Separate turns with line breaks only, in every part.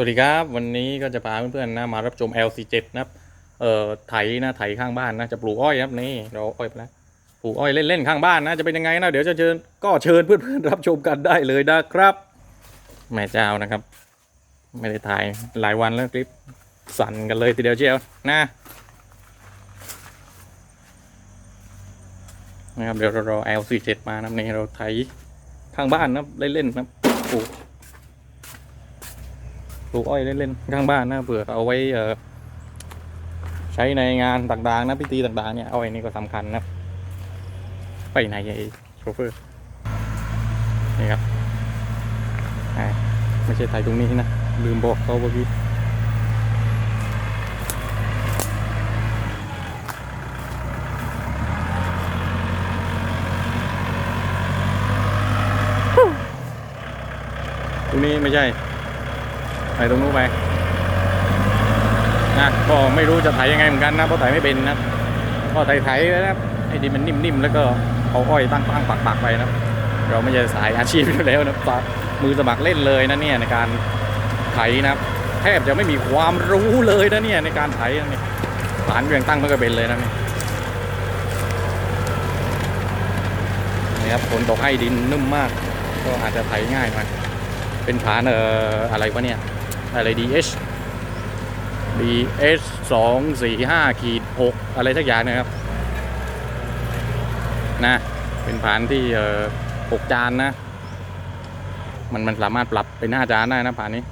วัสดีครับ วันนี้ก็จะพาเพื่อนๆนะมารับชม LC7 นะครับเอ่อไถนะไถข้างบ้านนะจะปลูกอ้อยครับนี่เราอ้อยไปแล้วปลูกอ้อยเล่นๆข้างบ้านนะจะเป็นยังไงนะเดี๋ยวจะเชิญก็เชิญเพื่อนๆรับชมกันได้เลยนะครับแม่เจ้านะครับ ไม่ได้ถ่ายหลายวันแล้วคลิปสั่นกันเลยทีเดียวเชียวนะนะครับเดี๋ยวเรารอ LC7 มานะนี่เราไถข้างบ้านนะเล่นๆนะปลูก ปลูกอ้อยเล่นๆข้างบ้านนะเผื่อเอาไว้ใช้ในงานต่างๆนะพิธีต่างๆเนี่ยอ้อยนี่ก็สำคัญนะไปไหนไอ้โชเฟอร์นี่ครับไม่ใช่ไทยตรงนี้นะลืมบอกเขาเมื่อกี้ตรงนี้ไม่ใช่ ไปตรงนู้นไปนะก็ไม่รู้จะไถยังไงเหมือนกันนะเพราะไถไม่เป็นนะก็ไถไถนะครับให้ดินมันนิ่มๆแล้วก็เอาอ้อยตั้งตั้งปักปักๆไปนะเราไม่ใช่สายอาชีพอยู่แล้วนะฝากมือสมัครเล่นเลยนะเนี่ยในการไถนะแทบจะไม่มีความรู้เลยนะเนี่ยในการไถนี่ฐานเรียงตั้งมันก็เป็นเลยนะเนี่ยนี่ครับฝนตกให้ดินนุ่มมาก ก็อาจจะไถง่ายหน่อยเป็นฐานเอ่ออะไรวะเนี่ย อะไร DH DH สองสี่ห้าขีดหกอะไรสักอย่างนะครับ นะ เป็นฐานที่เอ่อหกจานนะ มันมันสามารถปรับเป็นห้าจานได้นะผ่านนี้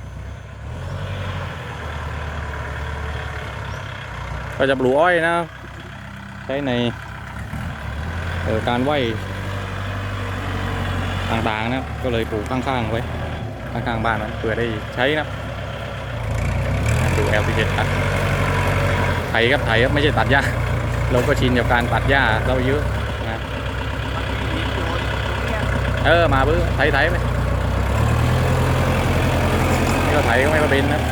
ก็จะปลูกอ้อยนะ ใช้ในเอ่อการไหวต่างๆนะ ก็เลยปลูกข้างๆไว้ ข้างๆบ้านนะเพื่อได้ใช้นะ LPG ครับไถครับไถครับไม่ใช่ตัดหญ้า เราก็ชินกับการตัดหญ้าเราเยอะนะเออมาเพื่อไถไถไปนี่ก็ไถก็ไม่มาเป็นนะ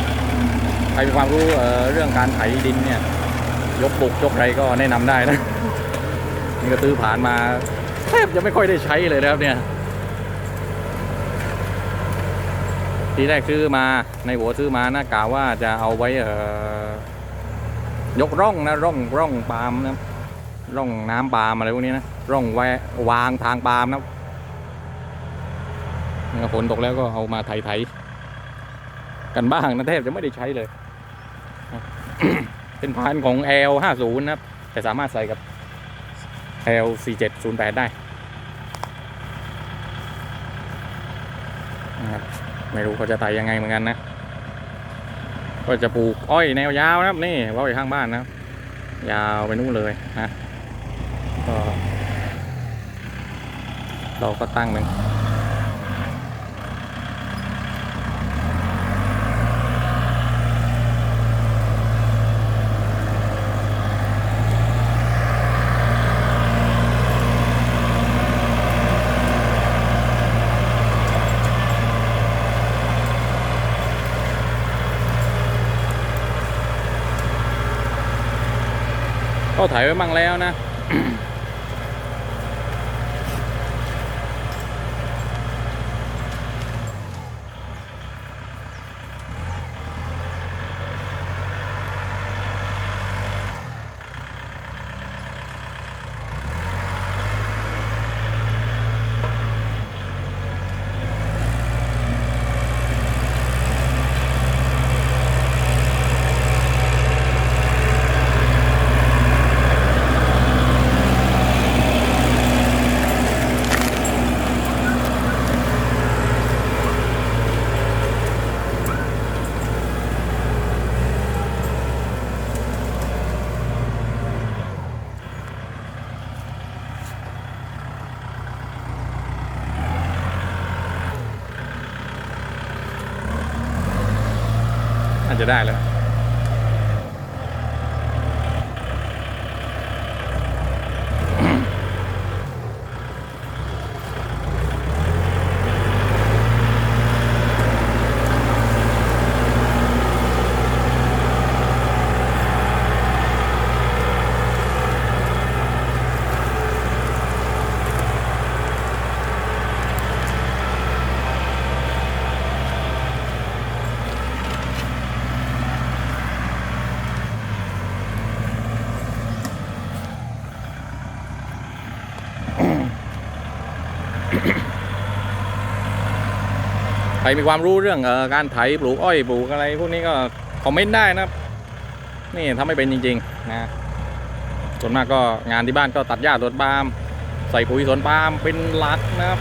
ใครมีความรู้เออเรื่องการไถดินเนี่ย ยกปุกยกไรก็แนะนำได้นะนี่ก็ซื้อผ่านมาแทบจะไม่ค่อยได้ใช้เลยนะครับเนี่ย ทีแรกซื้อมาในหัวซื้อมานะกะว่าจะเอาไว้เอ่อยกร่องนะร่องร่องปาล์มนะร่องน้ำปาล์มอะไรพวกนี้นะร่องแววางทางปาล์มนะฝนตกแล้วก็เอามาไถไถกันบ้างนะแทบจะไม่ได้ใช้เลยเป็นพันของ L50 นะครับ แต่สามารถใส่กับ L4708 ได้นะครับ ไม่รู้เขาจะไต่ยังไงเหมือนกันนะ ก็จะปลูกอ้อยแนวยาวนะครับ นี่อ้อยข้างบ้านนะ ยาวไปนู่นเลยนะก็เราก็ตั้งหนึ่ง ก็ถ่ายไว้มั่งแล้วนะ จจะได้แล้ว ครมีความรู้เรื่องออการไถปลูกอ้อยปลูกอะไร พวกนี้ก็คอมเมนต์ได้นะครับ นี่ทำไม่เป็นจริงๆนะส่วนมากก็งานที่บ้านก็ตัดหญ้าสวนปาล์มใส่ปุ๋ยสวนปาล์มเป็นหลักนะครับ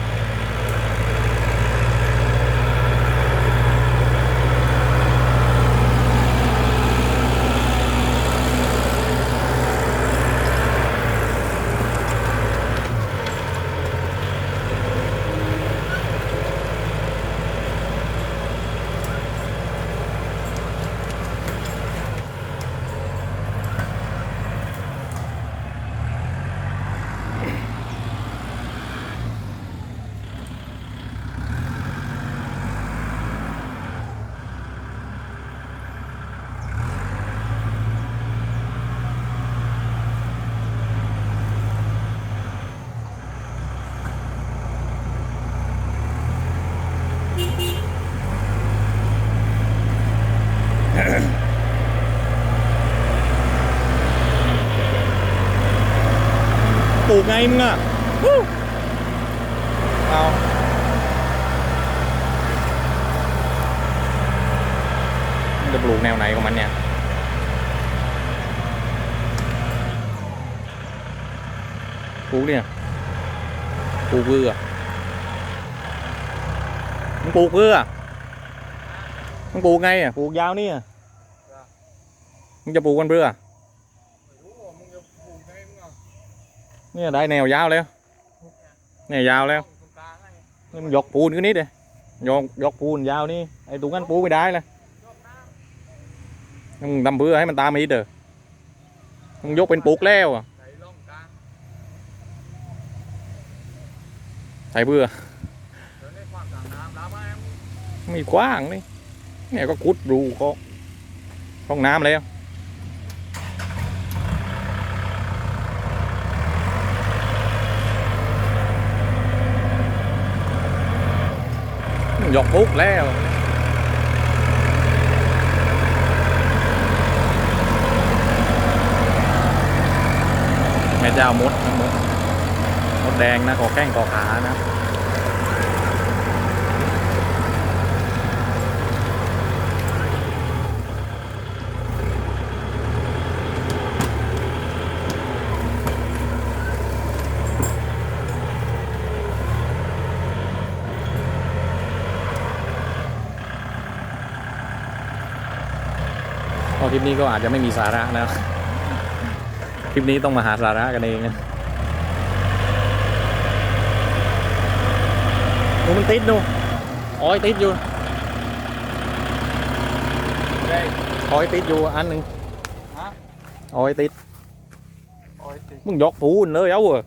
มึงอะวู้เอามันจะปลูกแนวไหนของมันเนี่ยปลูกเนี่ยปลูกเพื่อมึงปลูกเพื่อมึงปลูกไงอะปลูกยาวนี่อะมึงจะปลูกกันเพื่อ เนี่ยได้แนวยาวแล้วเนี่ยยาวแล้วนี่มันยกปูนขึ้นนิดเลยยกยกปูนยาวนี่ไอ้ตรงนั้นปูไม่ได้เลยมึงทำเพื่อให้มันตามมาอีกเด้อมึงยกเป็นปุกแล้วอะใส่เพื่อไม่กว้างนี่เนี่ยก็ขุดรูก็ห้องน้ำแล้ว ยกพุกแล้วแม่เจ้ามดมดมดแดงนะขอแข้งขอขานะ ลิปนี้ก็อาจจะไม่มีสาระนะคลิปนี้ต้องมาหาสาระกันเองนะนูมันติดนูอ้อยติดอยู่อ้อยติดอยู่อันหนึ่ง
ฮะ
อ้อยติด
โอ้ยติด
มึงยกปูนเลยเอาเหรอ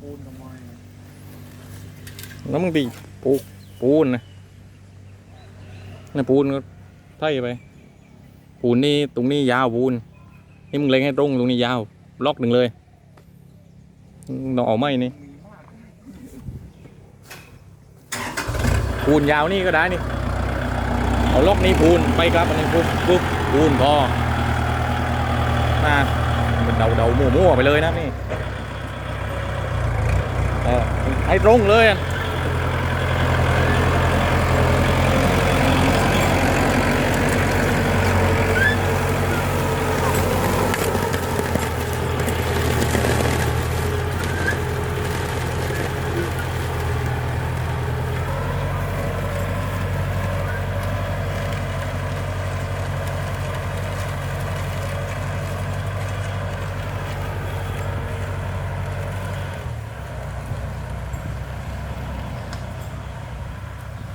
ปูนทำไม
แล้วมึงตีปูปูนนะนี่ปูนก็ไถ่ไป ปูนนี่ตรงนี้ยาวปูนนี่มึงเล็งให้ตรงตรงนี้ยาว ล็อกหนึ่งเลยมึงต้องเอาไม้นี่ปูนยาวนี่ก็ได้นี่เอาล็อกนี้ปูนไปครับอันนี้ปุ๊บปุ๊บปูนพอนะมันเดาเดามั่วมั่วๆไปเลยนะนี่เออให้ตรงเลย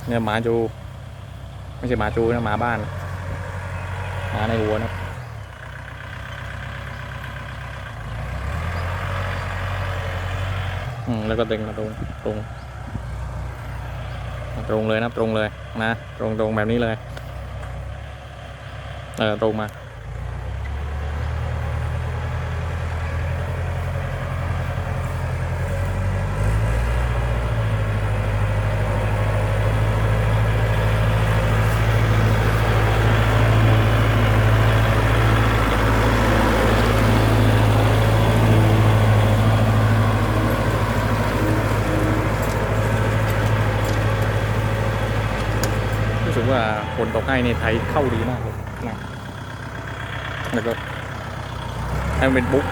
เนี่ยหมาจู ไม่ใช่หมาจูนะหมาบ้านหมาในหัวนะอืมแล้วก็ดึงมาตรงตรงตรงเลยนะตรงเลยนะ ตรงตรงแบบนี้เลย เออตรงมา ในไทยเข้าดีมากเลยนะแล้วก็ให้มันเป็นบุ๊ก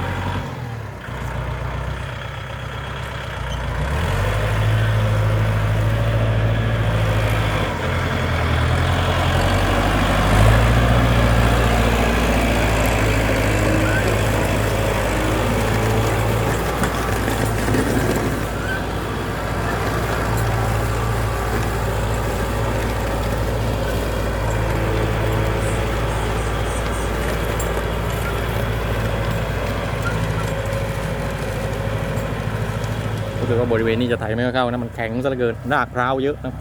บริเวณนี้จะไถไม่ค่อยเข้านะมันแข็งซะเหลือเกินรากร้าวเยอะนะ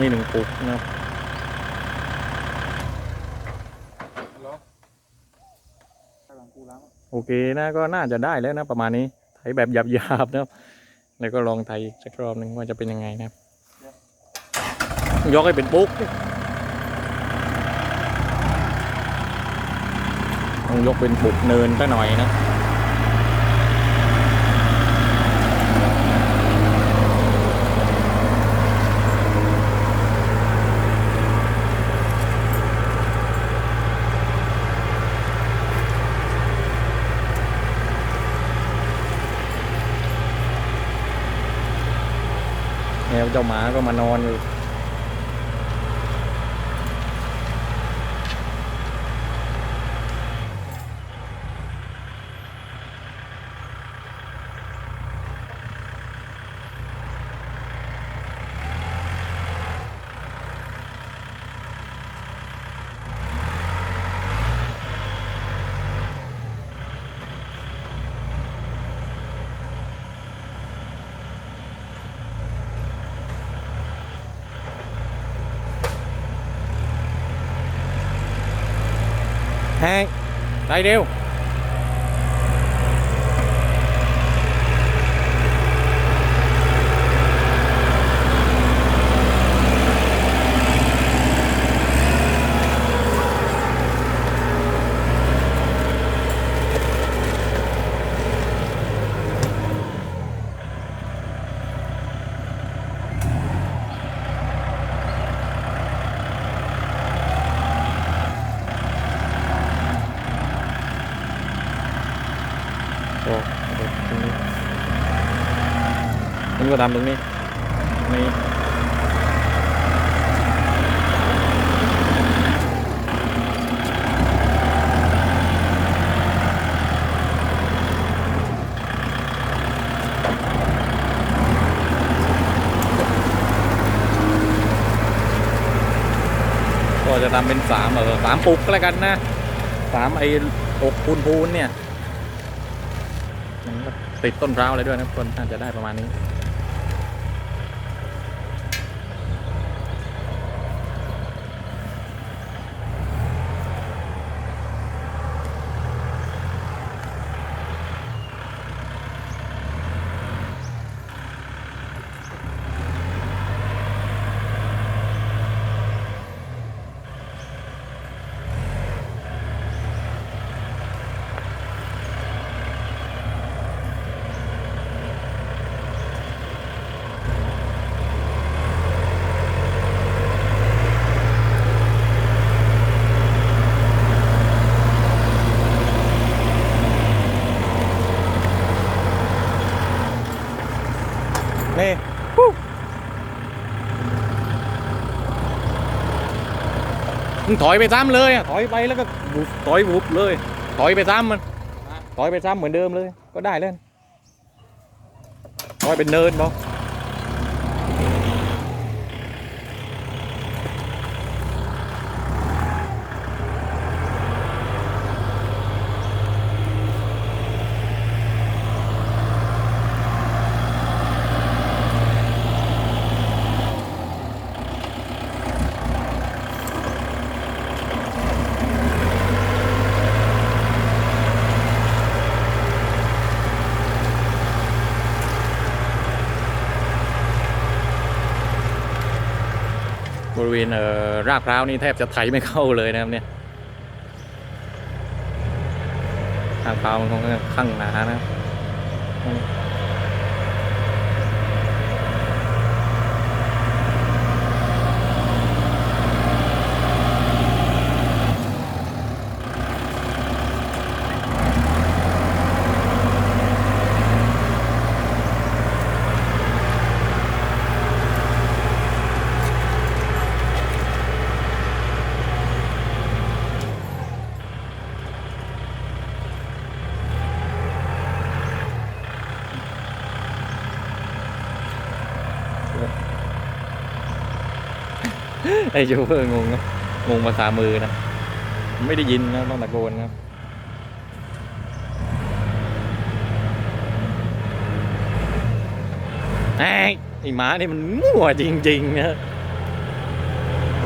นี่หนึ่งปุกนะครับ
ฮัลโหลกำลังกูล้าง
โอเคนะก็น่าจะได้แล้วนะประมาณนี้ไถแบบหยาบๆนะครับ แล้วก็ลองไถอีกสักรอบหนึ่งว่าจะเป็นยังไงนะครับ ยกให้เป็นปุ๊กดิต้องยกเป็นปุกเนินก็หน่อยนะ วเจ้าหมาก็มานอนอยู่ แห้งไปเร็ว ก็ทำตรงนี้นี่ก็จะทำเป็นสามเออสามปุกก็แล้วกันนะสามไอ้อกพูนพูนเนี่ยมันก็ติดต้นร้าวอะไรด้วยนะคนน่าจะได้ประมาณนี้ มึงถอยไปซ้ำเลยอะถอยไปแล้วก็บุบถอยบุบเลย ถอยไปซ้ำมัน ถอยไปซ้ำเหมือนเดิมเลย ก็ได้เลยถอยเป็นเนินบอกบ ริเวณเรากพร้าวนี่แทบจะไถไม่เข้าเลยนะครับเนี่ยรากพร้าวมันค่อนข้างข้างหนานะ ไอ้โชเฟอร์งงนะงงภาษามือนะ ไม่ได้ยินนะต้องตะโกนนะไอ้ไอ้หมานี่มันมั่วจริงๆนะ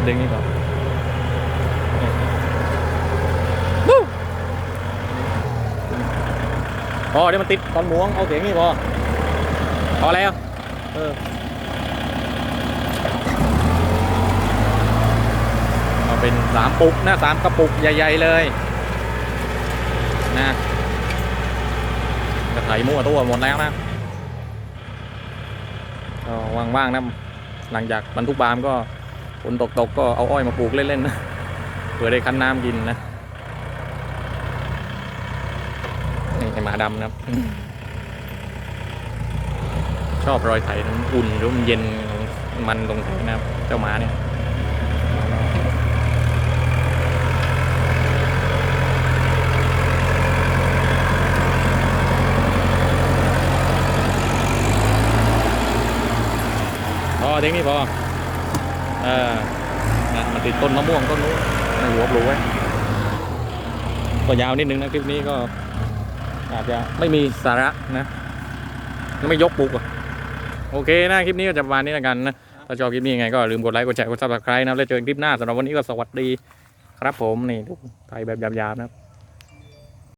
ดึงนี่ก่อนพอเดี๋ยวมันติดตอนหมวงเอาเสียงนี่พอพอแล้วเออ เป็นสามปุกนะสามกระปุกใหญ่ ๆ เลยนะกระไถมั่วตัวหมดแล้วนะก็ว่างๆนะหลังจากบรรทุกบามก็ฝนตกๆกก็เอาอ้อยมาปลูกเล่น ๆ นะเผื่อได้คั้นน้ำกินนะนี่ไอหมาดำนะครับ ชอบรอยไถมันอุ่นหรือมันเย็นมันตรงไถนะครับ เจ้าหมาเนี่ย อเทคนี้พอเออนะมันติดต้นมะม่วงต้นนู้นในหัวปลูกไว้ก็ยาวนิดนึงนะคลิปนี้ก็อาจจะไม่มีสาระนะไม่ยกปลูกอะโอเคนะคลิปนี้ก็จะประมาณนี้แล้วกันนะถ้าชอบคลิปนี้ยังไงก็ลืมกดไลค์กดแชร์กดซับสไครต์นะแล้วเจอกันคลิปหน้าสำหรับวันนี้ก็สวัสดี ครับผมนี่ดูไทยแบบยาบๆนะครับ